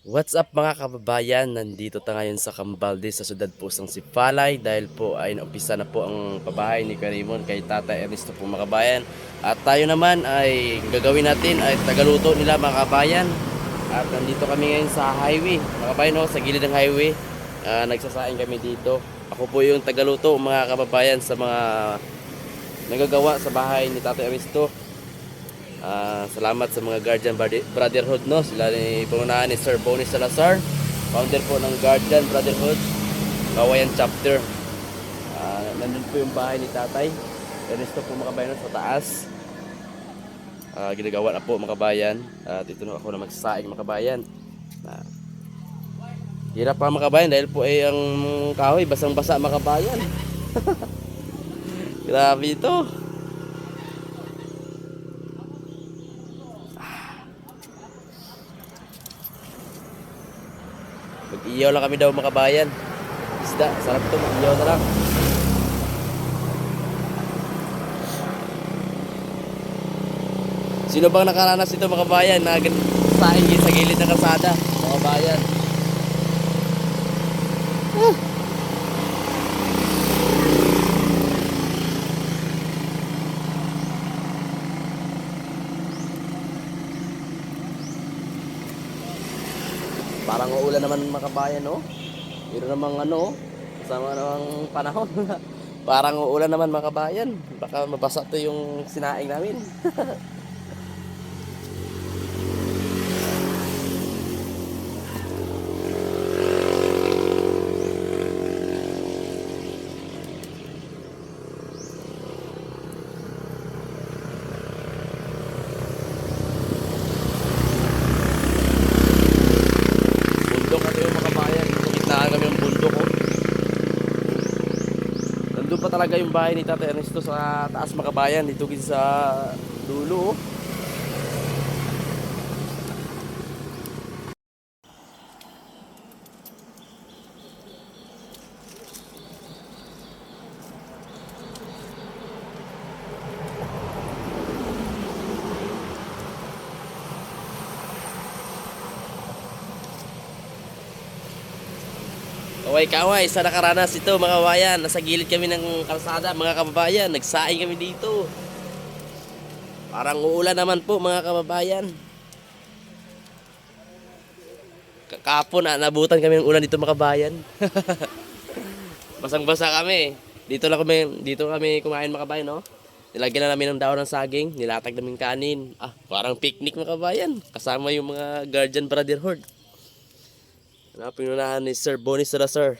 What's up mga kababayan? Nandito tayo ngayon sa Cambalde sa sudad po ng Sipalay dahil po ay naumpisa na po ang pabahay ni Karimon kay Tata Ernesto po mga kababayan. At tayo naman ay gagawin natin ay tagaluto nila mga kababayan. At nandito kami ngayon sa highway. Mga kababayan no, sa gilid ng highway. Ah, nagsasaing kami dito. Ako po yung tagaluto mga kababayan sa mga nagagawa sa bahay ni Tata Ernesto. Ah, salamat sa mga Guardian Brother- Brotherhood no. Sila ni pununahan ni Sir Bonnie Salazar, founder po ng Guardian Brotherhood, Kawayan chapter. Ah, nandun po yung bahay ni Tatay. Ernesto po mga kabayan sa taas. Ah, ginagawa na po mga kabayan. At ito na ako na magsasaing mga kabayan. Ah, hirap pa mga kabayan dahil po ay ang kahoy basang-basa mga kabayan. Grabe ito. Mag-iyaw lang kami daw mga kabayan. Isda, sarap to, mag-iyaw na lang. Sino bang nakaranas ito mga kabayan na saing sa gilid ng kalsada mga kabayan? Ah. Parang uulan naman mga kabayan, no? Pero namang ano, kasama namang panahon. Parang uulan naman mga kabayan. Baka mabasa to yung sinaing namin. Bundok at yung mga kabayan. Gitnaan kami ng bundok, oh. Nandun pa talaga yung bahay ni Tata Ernesto sa taas mga kabayan. Dito sa dulo, oh. Kaway kaway, sa nakaranas ito mga kabayan. Nasa gilid kami ng kalsada mga kababayan. Nagsaing kami dito. Parang uulan naman po mga kababayan. Kakapon na nabutan kami ng ulan dito mga kabayan. Basang-basa kami. Dito lang kami, dito kami kumain mga kabayan, no? Nilagyan na namin ng daon ng saging, nilatag namin kanin. Ah, parang picnic mga kabayan. Kasama yung mga Guardian Brotherhood. Ano pinunahan ni Sir Bonnie Salazar.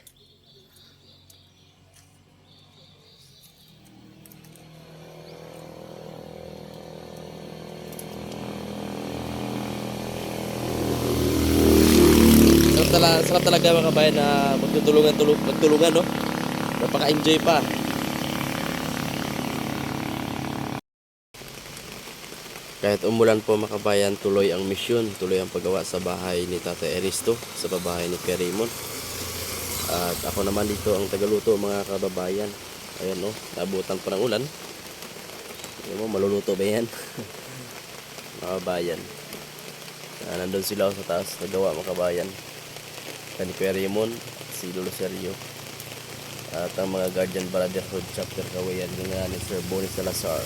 Sarap talaga, sarap talaga mga kabayan na magtutulungan, tulung, magtulungan, no? Napaka-enjoy pa. Kahit umulan po mga kabayan, tuloy ang misyon, tuloy ang paggawa sa bahay ni Tata Eristo, sa babahay ni Kerimon. At ako naman dito ang tagaluto mga kababayan. Ayan no, nabutan pa ng ulan. Ayan mo, maluluto ba yan? mga kabayan. Ah, nandun sila sa taas, nagawa mga kabayan. Kani Kuya si Lolo Sergio. At ang mga Guardian Brotherhood chapter kawayan nga ni Sir Bonnie Salazar.